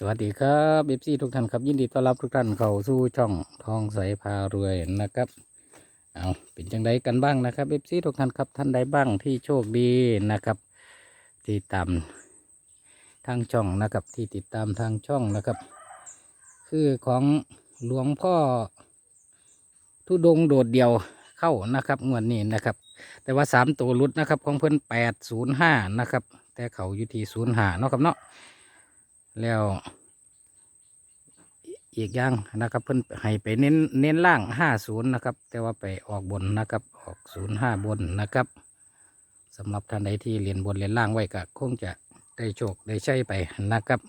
สวัสดีครับเอฟซีทุกท่านครับยินดีต้อนรับทุกท่านเข้าสู่ช่องทองใสพารวยนะครับเอาเป็นจังไดกันบ้างนะครับเอฟซีทุกท่านครับท่านใดบ้างที่โชคดีนะครับ ที่ตามทางช่องนะครับที่ติดตามทางช่องนะครับ คือของหลวงพ่อทุดงโดดเดี่ยวเข้านะครับงวดนี้นะครับ แต่ว่าสามตัวรุดนะครับของเพิ่นแปดศูนย์ห้านะครับ แต่เขาอยู่ที่ศูนย์ห้าเนาะครับเนาะ แล้วอีกอย่างนะครับ เพิ่นให้ไปเน้นเน้นล่างห้าศูนย์นะครับ แต่ว่าไปออกบนนะครับ ออกศูนย์ห้าบนนะครับสำหรับท่านใดที่เรียนบนเรียนล่างไว้ก็คงจะได้โชคได้ใช้ไปนะครับ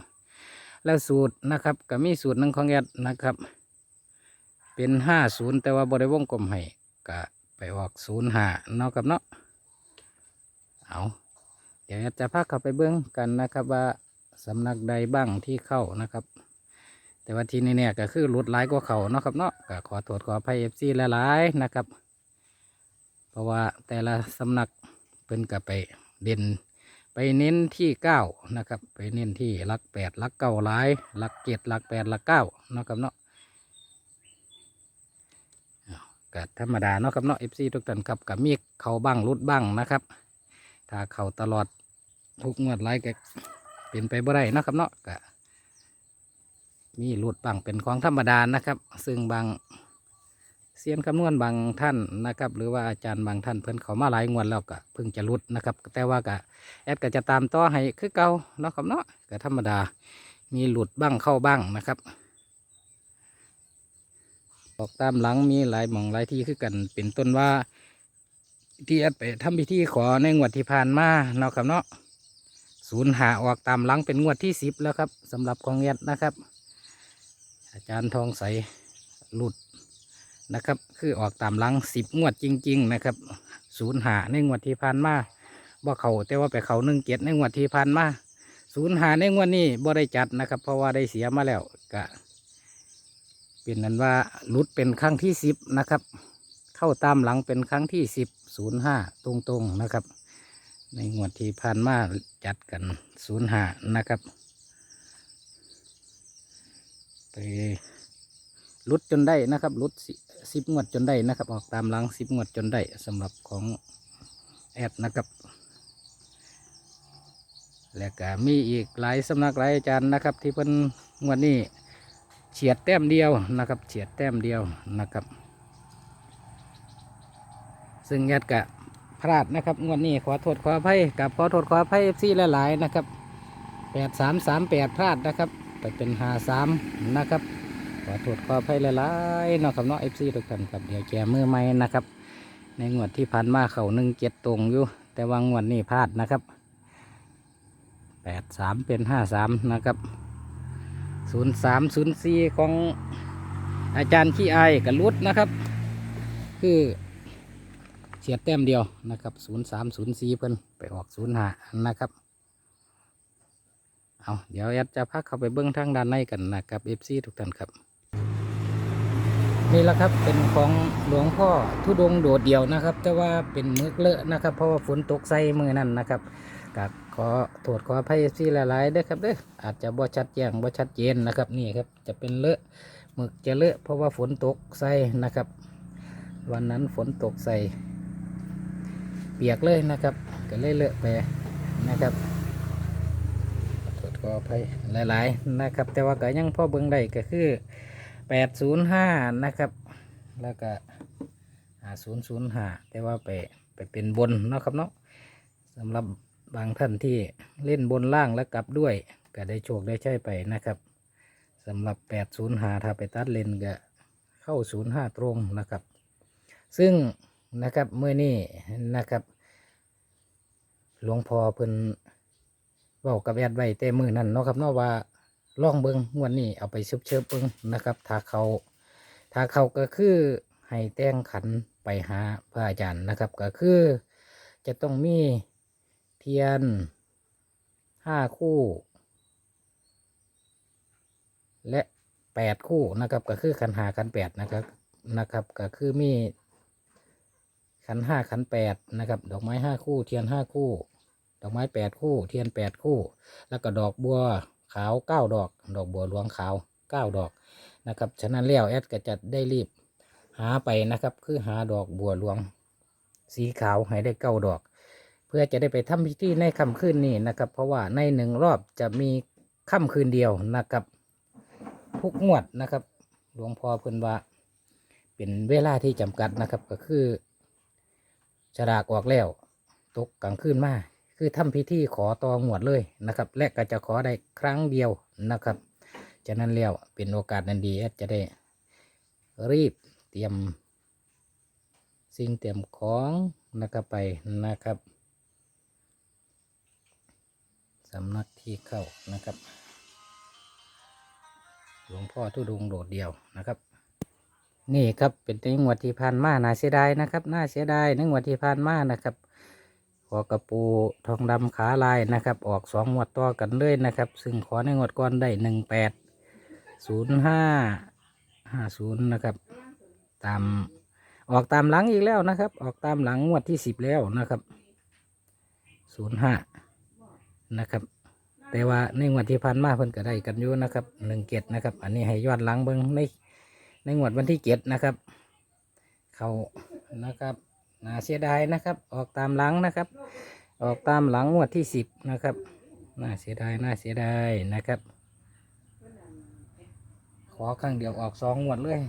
แล้วสูตรนะครับก็มีสูตรหนึ่งของแอดนะครับ เป็นห้าศูนย์แต่ว่าบริวงกลมให้ก็ไปออกศูนย์ห้าเนาะครับเนาะเอาเดี๋ยวจะพาเข้าไปเบื้องกันนะครับว่า สำนักใดบ้างที่เข้านะครับ แต่ว่าที่นี่เนี่ยก็คือหลุดหลายกว่าเขาเนาะครับเนาะก็ขอโทษขออภัยเอฟซีหลายๆนะครับ เพราะว่าแต่ละสำนักเป็นกับไปเด่นไปเน้นที่เก้านะครับ ไปเน้นที่ลักแปดลักเก้าหลายลักเจ็ดลักแปดลักเก้านะครับเนาะก็ธรรมดาเนาะครับเนาะเอฟซีทุกท่านครับกับมีเขาบ้างรุดบ้างนะครับ ถ้าเขาตลอดทุกงวดไล่ก็ เป็นไปบ่ได้นะครับเนาะก็มีหลุดบางเป็นของธรรมดานะครับ ซึ่งบางเซียนคำนวณบางท่านนะครับ หรือว่าอาจารย์บางท่านเพิ่นเขามาหลายงวดแล้วก็เพิ่งจะหลุดนะครับ แต่ว่าก็แอดก็จะตามต่อให้คือเก่าเนาะครับเนาะก็ธรรมดา มีหลุดบ้างเข้าบ้างนะครับออกตามหลังมีหลายหมองหลายที่คือกันเป็นต้นว่าที่แอดไปทำพิธีขอในงวดที่ผ่านมาเนาะครับเนาะ ศูนย์หาออกตามหลังเป็นงวดที่สิบแล้วครับสำหรับของแอดนะครับ อาจารย์ทองใสหลุดนะครับ คือออกตามหลังสิบงวดจริง ๆ นะครับศูนย์หาในงวดที่ผ่านมาบ่เขาแต่ว่าไปเขาหนึ่งเกียในงวดที่ผ่านมาศูนย์หาในงวดนี้บ่ได้จัดนะครับ เพราะว่าได้เสียมาแล้วก็เป็นนั้นว่าหลุดเป็นครั้งที่สิบนะครับ เข้าตามหลังเป็นครั้งที่สิบศูนย์ห้าตรงๆนะครับ ในงวดที่ผ่านมาจัดกันศูนย์หานะครับไปลุดจนได้นะครับลุดสิบงวดจนได้นะครับ ออกตามหลังสิบงวดจนได้สำหรับของแอดนะครับ และก็มีอีกหลายสำนักหลายอาจารย์นะครับ ที่เป็นงวดนี้เฉียดแต้มเดียวนะครับเฉียดแต้มเดียวนะครับ ซึ่งแอดกะ พลาดนะครับงวดนี้ขอโทษขออภัยกับขอโทษขออภัยเอฟซีหลายๆนะครับแปดสามสามแปดพลาดนะครับไปเป็นหาสามนะครับขอโทษขออภัยหลายๆนะครับเนาะเอฟซีทุกท่านครับเดี๋ยวแกมือใหม่นะครับ ในงวดที่ผ่านมาเขาหนึ่งเจ็ดตรงอยู่ แต่ว่างวดนี้พลาดนะครับแปดสามเป็นห้าสามนะครับศูนย์สามศูนย์สี่ของอาจารย์ขี้อายกับรุดนะครับ คือ สียแต้มเดียวนะครับศูนย์สามศูนย์สี่เพิ่นไปออกศูนย์ห้านะครับเอาเดี๋ยวแอดจะพักเข้าไปเบื้องทางด้านในกันนะครับเอฟซีทุกท่านครับนี่แหละครับเป็นของหลวงพ่อทุดงโดดเดี่ยวนะครับ แต่ว่าเป็นมึกเลอะนะครับ เพราะว่าฝนตกใส่มือนั่นนะครับกับขอโทษขออภัยเอฟซีหลายๆด้อครับเด้ออาจจะบ่ชัดแจ้งบ่ชัดเจนนะครับนี่ครับจะเป็นเลอะหมึกจะเลอะเพราะว่าฝนตกใส่นะครับ วันนั้นฝนตกใส่ เปียกเลยนะครับ ก็เลยเลอะไปนะครับขอโทษขออภัยหลาย ๆ นะครับ แต่ว่าก็ยังพ่อเบิ่งได้ก็คือ805นะครับ แล้วก็5005แต่ว่าไปไปเป็นบนนะครับเนาะสำหรับบางท่านที่เล่นบนล่างแล้วกลับด้วย ก็ได้โชคได้ใช้ไปนะครับสำหรับ805ถ้าไปตัดเลนก็เข้า05ตรงนะครับ ซึ่ง นะครับเมื่อนี้นะครับ หลวงพ่อเพิ่นเว้ากับแอดไว้แต่มือนั่นเนาะครับเนาะว่าล่องเบิงงวดนี้เอาไปชิบเชิบเบิงนะครับถ้าเขาถ้าเขาก็คือให้แต่งขันไปหาพระอาจารย์นะครับ ก็คือจะต้องมีเทียนห้าคู่ และแปดคู่นะครับ ก็คือขันหาขันแปดนะครับนะครับ ก็คือมี ขันห้าขันแปดนะครับ ดอกไม้ห้าคู่ เทียนห้าคู่ ดอกไม้แปดคู่ เทียนแปดคู่ แล้วก็ดอกบัวขาวเก้าดอก ดอกบัวหลวงขาวเก้าดอกนะครับ ฉะนั้นแล้วแอดก็จะได้รีบหาไปนะครับ คือหาดอกบัวหลวง สีขาวให้ได้เก้าดอก เพื่อจะได้ไปทำพิธีในค่ำคืนนี้นะครับ เพราะว่าในหนึ่งรอบจะมีค่ำคืนเดียวนะครับ ทุกงวดนะครับ หลวงพ่อเพิ่นว่า เป็นเวลาที่จำกัดนะครับก็คือ ฉลากออกแล้ว ตกกลางคืนมาคือทำพิธีขอต่องวดเลยนะครับ และก็จะขอได้ครั้งเดียวนะครับฉะนั้นแล้วเป็นโอกาสนันดีจะได้ รีบเตรียม สิ่งเตรียมของนะครับไปนะครับสำนักที่เข้านะครับหลวงพ่อทุดงโดดเดียวนะครับ นี่ครับเป็นในงวดที่ผ่านมาน่าเสียดายนะครับน่าเสียดายในงวดที่ผ่านมานะครับขอกระปูทองดำขาลายนะครับ ออกสองงวดต่อกันเลยนะครับ ซึ่งขอในงวดก่อนได้หนึ่งแปดศูนย์ห้าห้าศูนย์นะครับ ตามออกตามหลังอีกแล้วนะครับ ออกตามหลังงวดที่สิบแล้วนะครับศูนย์ห้านะครับ แต่ว่าในงวดที่ผ่านมาเพิ่นก็ได้กันอยู่นะครับหนึ่งเกตนะครับ อันนี้ให้ยอนหลังเบิ้งใน ในงวดวันที่เจ็ดนะครับ เขานะครับน่าเสียดายนะครับ ออกตามหลังนะครับ ออกตามหลังงวดที่สิบนะครับน่าเสียดายน่าเสียดายนะครับ ขอครั้งเดียวออกสองงวดเลย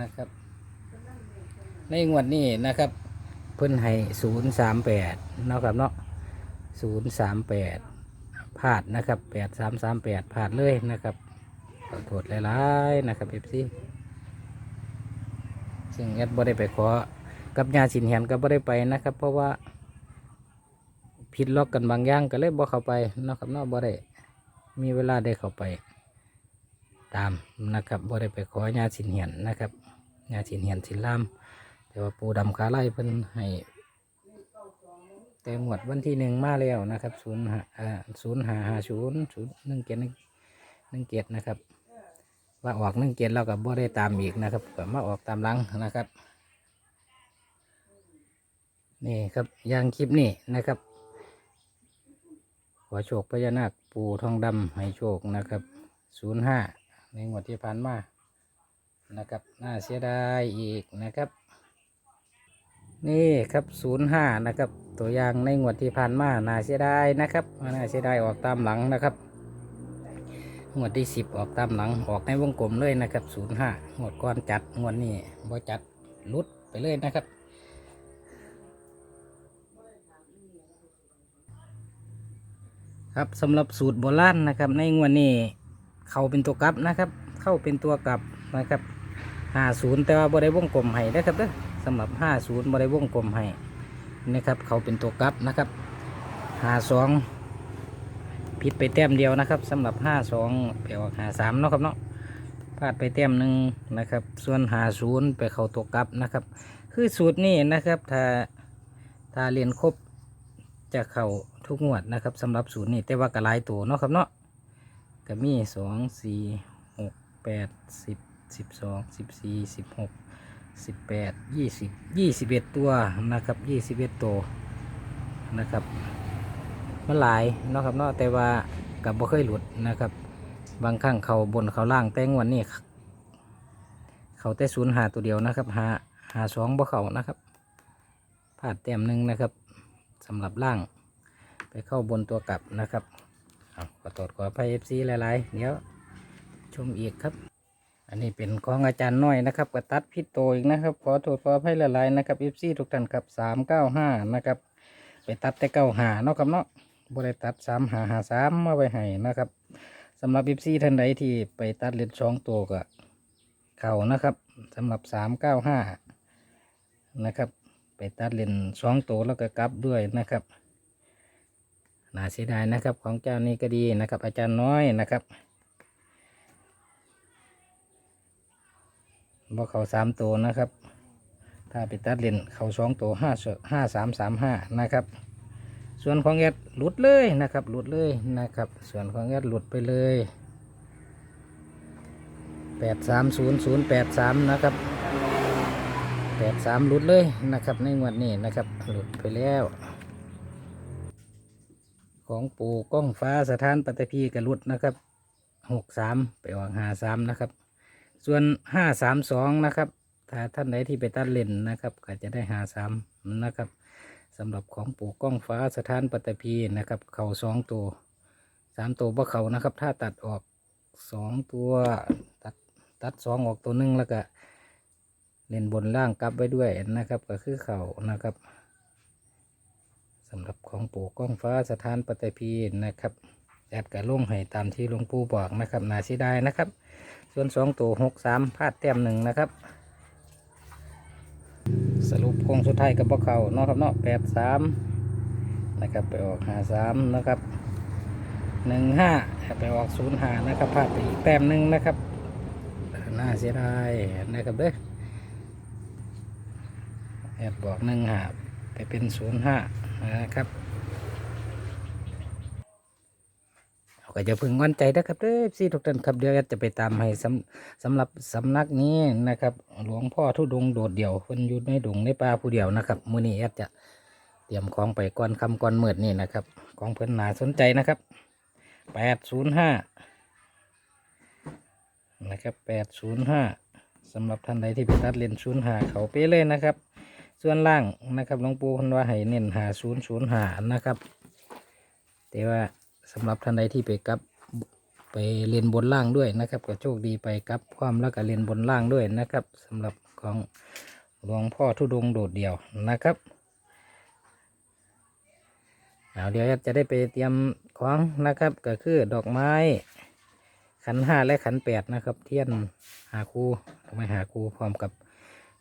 นะครับ ในงวดนี้นะครับ เพิ่นให้ศูนย์สามแปดนะครับเนาะศูนย์สามแปดพลาดนะครับแปดสามสามแปดพลาดเลยนะครับขอโทษหลายๆนะครับเอฟซี ซึ่งแอดบ่ได้ไปขอกับยาสินเหียนก็บ่ได้ไปนะครับ เพราะว่าผิดล็อกกันบางอย่างก็เลยบ่เข้าไปนะครับนาะบ่ได้มีเวลาได้เข้าไป ตามนะครับบ่ได้ไปขอยาสินเหียนนะครับยาสินเหียนสินลามแต่ว่าปูดำขาไล่เพิ่นให้แต่หมวดวันที่หนึ่งมาแล้วนะครับศูนย์ห้าศูนย์ห้าห้าศูนย์ศูนย์หนึ่งเกียรหนึ่งหนึ่งเกียรนะครับ ว่าออกหนึ่งเกียรเราก็บ่ได้ตามอีกนะครับก็มาออกตามหลังนะครับ นี่ครับอยางคลิปนี่นะครับ ขอโชคพญานาคปูทองดำให้โชคนะครับศูนย์ห้าในงวดที่ผ่านมานะครับน่าเสียดายอีกนะครับ นี่ครับศูนย์ห้านะครับ ตัวอย่างในงวดที่ผ่านมาน่าเสียดายนะครับน่าเสียดายออกตามหลังนะครับ งวดที่สิบออกตามหลังออกในวงกลมเลยนะครับศูนย์ห้างวดก่อนจัดงวดนี้บ่จัดลุดไปเลยนะครับครับสำหรับสูตรโบราณนะครับ ในงวดนี้เข้าเป็นตัวกลับนะครับ เข้าเป็นตัวกลับนะครับห้าศูนย์แต่ว่าบริวงกลมให้นะครับเด้อสำหรับห้าศูนย์บริวงกลมให้นะครับ เขาเป็นตัวกลับนะครับห้าสอง ผิดไปแต้มเดียวนะครับสำหรับห้าสองไปออกห้าสามเนาะครับเนาะพลาดไปแต้มหนึ่งนะครับ ส่วนหาศูนย์ไปเข้าตัวกลับนะครับ คือสูตรนี้นะครับถ้าถ้าเรียนครบจะเข้าทุกงวดนะครับสำหรับศูนย์นี่แต่ว่ากระลายตัวเนาะครับเนาะก็มีสองสี่หกแปดสิบสิบสองสิบสี่สิบหกสิบแปดยี่สิบยี่สิบเอ็ดตัวนะครับยี่สิบเอ็ดตัวนะครับ มันหลายเนาะครับเนาะแต่ว่ากับบ่เคยหลุดนะครับ บางครั้งเขาบนเขาล่างแต่งวันนี้เขาแต่ศูนย์หาตัวเดียวนะครับหาหาสองบ่เขานะครับพลาดแต้มหนึ่งนะครับสำหรับล่าง ไปเข้าบนตัวกลับนะครับขอตรวจขออภัยเอฟซีหลายๆเดี๋ยวชมอีกครับ อันนี้เป็นของอาจารย์น้อยนะครับกระตัดพิษโตอีกนะครับขอโทษขออภัยหลายๆนะครับเอฟซีทุกท่านครับสามเก้าห้านะครับ ไปตัดแต่เก้าหาเนาะครับเนาะ บริตัดสามหาหาสามมาไว้ให้นะครับสำหรับเอฟซีท่านใดที่ไปตัดเลนสองตัวก็เข่านะครับสำหรับสามเก้าห้านะครับ ไปตัดเลนสองตัวแล้วก็กลับด้วยนะครับน่าเสียดายนะครับ ของเจ้านี้ก็ดีนะครับ อาจารย์น้อยนะครับบ่เขาสามตัวนะครับ ถ้าไปตัดเลนเขาสองตัวห้าห้าสามสามห้านะครับ ส่วนของแอดหลุดเลยนะครับ หลุดเลยนะครับ ส่วนของแอดหลุดไปเลยแปดสามศูนย์ศูนย์แปดสามนะครับแปดสามหลุดเลยนะครับ ในงวดนี้นะครับ หลุดไปแล้ว ของปู่ก้องฟ้าสถานปัตตภีกระลุดนะครับหกสามไปออกหาสามนะครับ ส่วนห้าสามสองนะครับ ถ้าท่านใดที่ไปตัดเล่นนะครับ ก็จะได้หาสามนะครับ สำหรับของปู่ก้องฟ้าสถานปัตตภีนะครับ เข่าสองตัวสามตัวบ่เข่านะครับ ถ้าตัดออกสองตัวตัดตัดสองออกตัวหนึ่งแล้วก็เล่นบนล่างกลับไว้ด้วยนะครับ ก็คือเข่านะครับสำหรับของปู่ก้องฟ้าสถานปัตตภีนะครับแอดกระลงให้ตามที่หลวงปู่บอกนะครับนาสิได้นะครับ ส่วนสองตัวหกสามพลาดแต้มหนึ่งนะครับ สรุปโค้งสุดท้ายกับพวกเขาเนาะครับเนาะแปดสามนะครับไปออกหาสามนะครับหนึ่งห้าไปออกศูนย์หานะครับพลาดไปอีกแต้มหนึ่งนะครับน่าเสียดายนะครับเด้อแอดบอกหนึ่งหาไปเป็นศูนย์ห้านะครับ ก็จะพึงวันใจนะครับเด้อพี่ทุกท่านครับเดี๋ยวจะไปตามให้สำสำหรับสำนักนี้นะครับ หลวงพ่อทุดงโดดเดี่ยวเพิ่นอยู่ในดงในป่าผู้เดียวนะครับมื้อนี้แอดจะเตรียมของไปก่อนคำก่อนเมืดนี่นะครับ ของเพิ่นน่าสนใจนะครับแปดศูนย์ห้านะครับแปดศูนย์ห้าสำหรับท่านใดที่ไปตัดเลนศูนย์หาเขาไปเลยนะครับ ส่วนล่างนะครับหลวงปู่พันว่าให้เน้นหาศูนย์ศูนย์หานะครับ แต่ว่า สำหรับท่านใดที่ไปกับไปเรียนบนล่างด้วยนะครับก็โชคดีไปกับความแล้วก็เรียนบนล่างด้วยนะครับสำหรับของหลวงพ่อทุดงโดดเดี่ยวนะครับเอาเดี๋ยวจะได้ไปเตรียมของนะครับ ก็คือดอกไม้ ขันห้าและขันแปดนะครับ เทียนหาคูดอกไมหาคูพร้อมกับ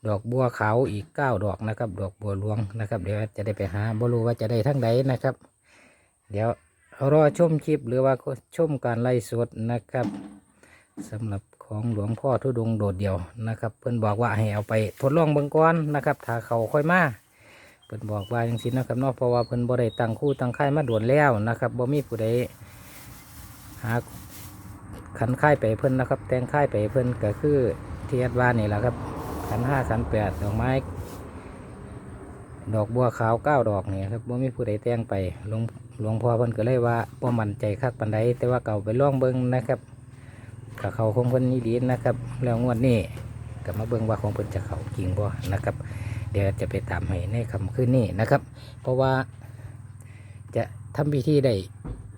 ดอกบัวขาวอีกเก้าดอกนะครับ ดอกบัวหลวงนะครับ เดี๋ยวจะได้ไปหาบ่รู้ว่าจะได้ทั้งใดนะครับ เดี๋ยว รอชมคลิปหรือว่าชมการไล่สดนะครับสำหรับของหลวงพ่อทุดงโดดเดี่ยวนะครับ เพิ่นบอกว่าให้เอาไปทดลองเบิ่งก่อนนะครับถ้าเขาค่อยมาเพิ่นบอกว่าอย่างนี้นะครับนอกเพราะว่าเพิ่นบ่ได้ตั้งคู่ตั้งค่ายมาด่วนแล้วนะครับบ่มีผู้ใดหาขันค่ายไปเพิ่นนะครับ แต่งค่ายไปเพิ่นก็คือเทียดว่านี่แหละครับขันห้าขันแปดดอกไม้ดอกบัวขาวเก้าดอกนี่ครับบ่มีผู้ใดแต่งไปหลวง หลวงพ่อเพิ่นก็เลยว่าบ่มั่นใจคักปานใดแต่ว่าเก่าไปล่องเบิ่งนะครับกับเขาของเพิ่นนี่ดีนะครับ แล้วงวดนี้ก็มาเบิ่งว่าของเพิ่นจะเขาจริงบ่นะครับ เดี๋ยวจะไปตามให้ในคำคืนนี้นะครับ เพราะว่าจะทำพิธีได้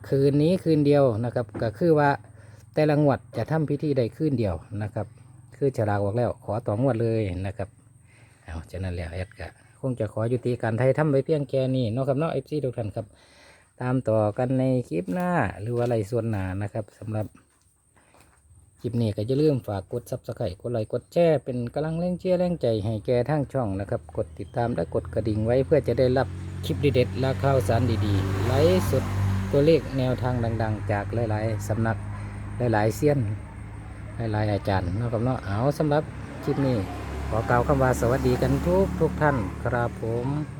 คืนนี้คืนเดียวนะครับ ก็คือว่าแต่ละงวดจะทำพิธีได้คืนเดียวนะครับ คือฉลากออกแล้ว ขอต่องวดเลยนะครับเอาฉะนั้นแล้วแอดก็คงจะขอยุติการไทยทำไว้เพียงแค่นี้เนาะครับเนาะเอฟซีทุกท่านครับ ตามต่อกันในคลิปหน้าหรือว่าอะไรส่วนหนานะครับสำหรับคลิปนี้ก็จะลืมฝากกดซับสไครต์กดไลค์กดแชร์เป็นกำลังแรงเชียร์แรงใจให้แก่ทั้งช่องนะครับ กดติดตามและกดกระดิ่งไว้เพื่อจะได้รับคลิปดีเด็ดและข่าวสารดีๆ ไลฟ์สดตัวเลขแนวทางดัง ๆ จากหลายๆสำนักหลายๆเซียนหลายๆอาจารย์นะครับเนาะเอาสำหรับคลิปนี้ขอกล่าวคำว่าสวัสดีกันทุกทุกท่านครับผม